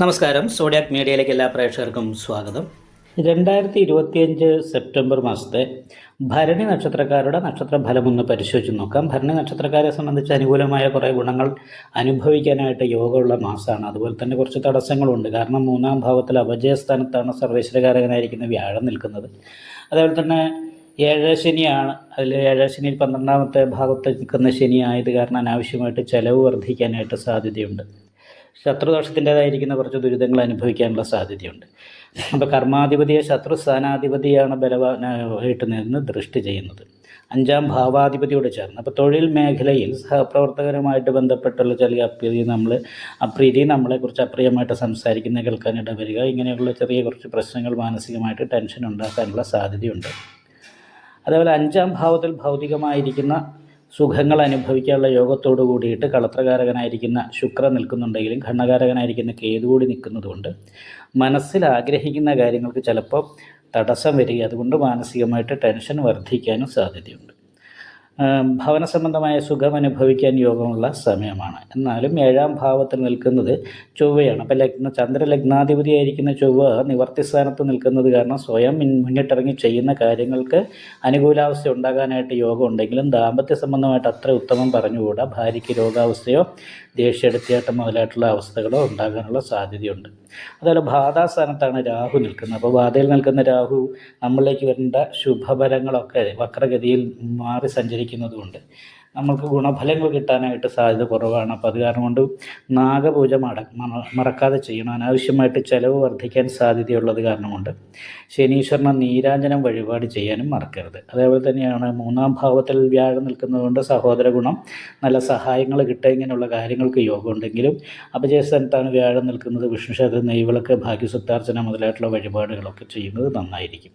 നമസ്കാരം. സോഡിയാക് മീഡിയയിലേക്ക് എല്ലാ പ്രേക്ഷകർക്കും സ്വാഗതം. രണ്ടായിരത്തി ഇരുപത്തിയഞ്ച് സെപ്റ്റംബർ മാസത്തെ ഭരണി നക്ഷത്രക്കാരുടെ നക്ഷത്ര ഫലമൊന്ന് പരിശോധിച്ച് നോക്കാം. ഭരണി നക്ഷത്രക്കാരെ സംബന്ധിച്ച് അനുകൂലമായ കുറേ ഗുണങ്ങൾ അനുഭവിക്കാനായിട്ട് യോഗമുള്ള മാസമാണ് അതുപോലെ തന്നെ കുറച്ച് തടസ്സങ്ങളുണ്ട്. കാരണം മൂന്നാം ഭാവത്തിൽ അപജയസ്ഥാനത്താണ് സർവേശ്വരകാരകനായിരിക്കുന്ന വ്യാഴം നിൽക്കുന്നത്. അതേപോലെ തന്നെ ഏഴ് ശനിയാണ് അതിൽ ഏഴ് ശനിയിൽ പന്ത്രണ്ടാമത്തെ ഭാഗത്ത് നിൽക്കുന്ന ശനിയായത് കാരണം അനാവശ്യമായിട്ട് ചെലവ് വർദ്ധിക്കാനായിട്ട് സാധ്യതയുണ്ട്. ശത്രുദോഷത്തിന്റെതായിരിക്കുന്ന കുറച്ച് ദുരിതങ്ങൾ അനുഭവിക്കാനുള്ള സാധ്യതയുണ്ട്. അപ്പോൾ കർമാധിപതിയെ ശത്രു സ്ഥാനാധിപതിയാണ് ബലവാനായിട്ട് നിന്ന് ദൃഷ്ടി ചെയ്യുന്നത്. അഞ്ചാം ഭാവാധിപതിയോട് ചേർന്ന്. അപ്പോൾ തൊഴിൽ മേഖലയിൽ സഹപ്രവർത്തകരുമായിട്ട് ബന്ധപ്പെട്ടുള്ള ചെറിയ അപ്രീതി നമ്മൾ അപ്രീതി നമ്മളെക്കുറിച്ച് അപ്രിയമായിട്ട് സംസാരിക്കുന്ന കേൾക്കാനിട വരിക ഇങ്ങനെയുള്ള ചെറിയ കുറച്ച് പ്രശ്നങ്ങൾ മാനസികമായിട്ട് ടെൻഷൻ ഉണ്ടാക്കാനുള്ള സാധ്യതയുണ്ട്. അതേപോലെ അഞ്ചാം ഭാവത്തിൽ ഭൗതികമായിരിക്കുന്ന സുഖങ്ങൾ അനുഭവിക്കാനുള്ള യോഗത്തോടു കൂടിയിട്ട് കളത്രകാരകനായിരിക്കുന്ന ശുക്രൻ നിൽക്കുന്നുണ്ടെങ്കിലും ഘണ്ണകാരകനായിരിക്കുന്ന കേതു കൂടി നിൽക്കുന്നതുകൊണ്ട് മനസ്സിൽ ആഗ്രഹിക്കുന്ന കാര്യങ്ങൾക്ക് ചിലപ്പോൾ തടസ്സം വരിക അതുകൊണ്ട് മാനസികമായിട്ട് ടെൻഷൻ വർദ്ധിക്കാനും സാധ്യതയുണ്ട്. ഭവന സംബന്ധമായ സുഖം അനുഭവിക്കാൻ യോഗമുള്ള സമയമാണ്. എന്നാലും ഏഴാം ഭാവത്തിൽ നിൽക്കുന്നത് ചൊവ്വയാണ്. അപ്പോൾ ലഗ്ന ചന്ദ്രലഗ്നാധിപതിയായിരിക്കുന്ന ചൊവ്വ നിവർത്തി സ്ഥാനത്ത് നിൽക്കുന്നത് കാരണം സ്വയം മുന്നിട്ടിറങ്ങി ചെയ്യുന്ന കാര്യങ്ങൾക്ക് അനുകൂലാവസ്ഥ ഉണ്ടാകാനായിട്ട് യോഗം ഉണ്ടെങ്കിലും ദാമ്പത്യ സംബന്ധമായിട്ട് അത്ര ഉത്തമം പറഞ്ഞുകൂടാ. ഭാര്യയ്ക്ക് രോഗാവസ്ഥയോ ദേഷ്യടുത്തിയാട്ടം മുതലായിട്ടുള്ള അവസ്ഥകളോ ഉണ്ടാകാനുള്ള സാധ്യതയുണ്ട്. അതുപോലെ ബാധാസ്ഥാനത്താണ് രാഹു നിൽക്കുന്നത്. അപ്പോൾ ബാധയിൽ നിൽക്കുന്ന രാഹു നമ്മളിലേക്ക് വരേണ്ട ശുഭഫലങ്ങളൊക്കെ വക്രഗതിയിൽ മാറി സഞ്ചരിക്കുന്നതുകൊണ്ട് നമ്മൾക്ക് ഗുണഫലങ്ങൾ കിട്ടാനായിട്ട് സാധ്യത കുറവാണ്. അപ്പോൾ അത് കാരണം കൊണ്ട് നാഗപൂജ മട മറക്കാതെ ചെയ്യണം. അനാവശ്യമായിട്ട് ചിലവ് വർദ്ധിക്കാൻ സാധ്യതയുള്ളത് കാരണം കൊണ്ട് ശനീശ്വരനെ നീരാഞ്ജനം വഴിപാട് ചെയ്യാനും മറക്കരുത്. അതേപോലെ തന്നെയാണ് മൂന്നാം ഭാവത്തിൽ വ്യാഴം നിൽക്കുന്നതുകൊണ്ട് സഹോദര ഗുണം നല്ല സഹായങ്ങൾ കിട്ടുക ഇങ്ങനെയുള്ള കാര്യങ്ങൾക്ക് യോഗമുണ്ടെങ്കിലും അപജയസ്ഥാനത്താണ് വ്യാഴം നിൽക്കുന്നത്. വിഷ്ണു ക്ഷേത്ര നെയ്വിളക്ക് ഭാഗ്യസുത്താർച്ചന മുതലായിട്ടുള്ള വഴിപാടുകളൊക്കെ ചെയ്യുന്നത് നന്നായിരിക്കും.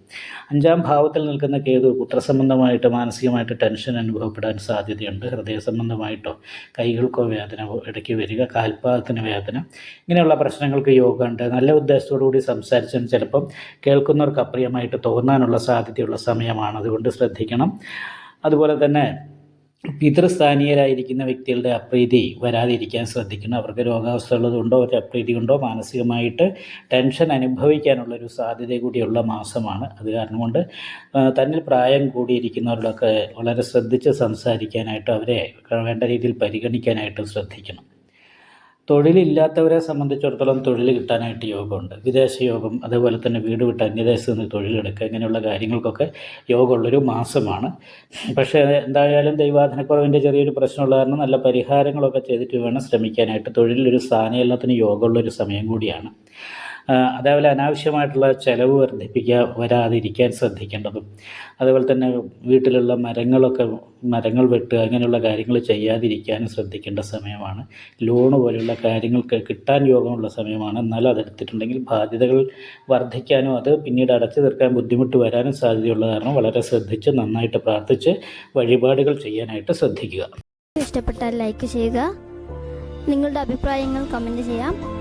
അഞ്ചാം ഭാവത്തിൽ നിൽക്കുന്ന കേതു പുത്രസംബന്ധമായിട്ട് മാനസികമായിട്ട് ടെൻഷൻ അനുഭവപ്പെടാൻ സാധ്യതയുണ്ട്. ഹൃദയ സംബന്ധമായിട്ടോ കൈകൾക്കോ വേദന ഇടയ്ക്ക് വരിക കാൽപാദത്തിന് വേദന ഇങ്ങനെയുള്ള പ്രശ്നങ്ങൾക്ക് യോഗ ഉണ്ട്. നല്ല ഉദ്ദേശത്തോടു കൂടി സംസാരിച്ചാൽ ചിലപ്പം കേൾക്കുന്നവർക്ക് അപ്രിയമായിട്ട് തോന്നാനുള്ള സാധ്യതയുള്ള സമയമാണ്. അതുകൊണ്ട് ശ്രദ്ധിക്കണം. അതുപോലെ തന്നെ പിതൃസ്ഥാനീയരായിരിക്കുന്ന വ്യക്തികളുടെ അപ്രീതി വരാതിരിക്കാൻ ശ്രദ്ധിക്കണം. അവർക്ക് രോഗാവസ്ഥ ഉള്ളതുകൊണ്ടോ ഒരു അപ്രീതി കൊണ്ടോ മാനസികമായിട്ട് ടെൻഷൻ അനുഭവിക്കാനുള്ളൊരു സാധ്യത കൂടിയുള്ള മാസമാണ്. അത് കാരണം കൊണ്ട് തന്നിൽ പ്രായം കൂടിയിരിക്കുന്നവരോടൊക്കെ വളരെ ശ്രദ്ധിച്ച് സംസാരിക്കാനായിട്ട് അവരെ വേണ്ട രീതിയിൽ പരിഗണിക്കാനായിട്ട് ശ്രദ്ധിക്കണം. തൊഴിലില്ലാത്തവരെ സംബന്ധിച്ചിടത്തോളം തൊഴിൽ കിട്ടാനായിട്ട് യോഗമുണ്ട്. വിദേശ യോഗം അതേപോലെ തന്നെ വീട് വിട്ട് അന്യദേശത്ത് നിന്ന് തൊഴിലെടുക്കുക ഇങ്ങനെയുള്ള കാര്യങ്ങൾക്കൊക്കെ യോഗമുള്ളൊരു മാസമാണ്. പക്ഷേ എന്തായാലും ദൈവാധനക്കുറവിന്റെ ചെറിയൊരു പ്രശ്നമുള്ള കാരണം നല്ല പരിഹാരങ്ങളൊക്കെ ചെയ്തിട്ട് വേണം ശ്രമിക്കാനായിട്ട്. തൊഴിലൊരു സ്ഥാനയെല്ലാത്തിനും യോഗമുള്ളൊരു സമയം കൂടിയാണ്. അതേപോലെ അനാവശ്യമായിട്ടുള്ള ചിലവ് വർദ്ധിപ്പിക്കുക വരാതിരിക്കാൻ ശ്രദ്ധിക്കേണ്ടതും. അതുപോലെ തന്നെ വീട്ടിലുള്ള മരങ്ങളൊക്കെ മരങ്ങൾ വെട്ടുക അങ്ങനെയുള്ള കാര്യങ്ങൾ ചെയ്യാതിരിക്കാനും ശ്രദ്ധിക്കേണ്ട സമയമാണ്. ലോണ് പോലെയുള്ള കാര്യങ്ങൾക്ക് കിട്ടാൻ യോഗമുള്ള സമയമാണ്. എന്നാൽ അതെടുത്തിട്ടുണ്ടെങ്കിൽ ബാധ്യതകൾ വർദ്ധിക്കാനും അത് പിന്നീട് അടച്ചു തീർക്കാൻ ബുദ്ധിമുട്ട് വരാനും സാധ്യതയുള്ള കാരണം വളരെ ശ്രദ്ധിച്ച് നന്നായിട്ട് പ്രാർത്ഥിച്ച് വഴിപാടുകൾ ചെയ്യാനായിട്ട് ശ്രദ്ധിക്കുക. ഇഷ്ടപ്പെട്ടാൽ ലൈക്ക് ചെയ്യുക. നിങ്ങളുടെ അഭിപ്രായങ്ങൾ കമന്റ് ചെയ്യാം.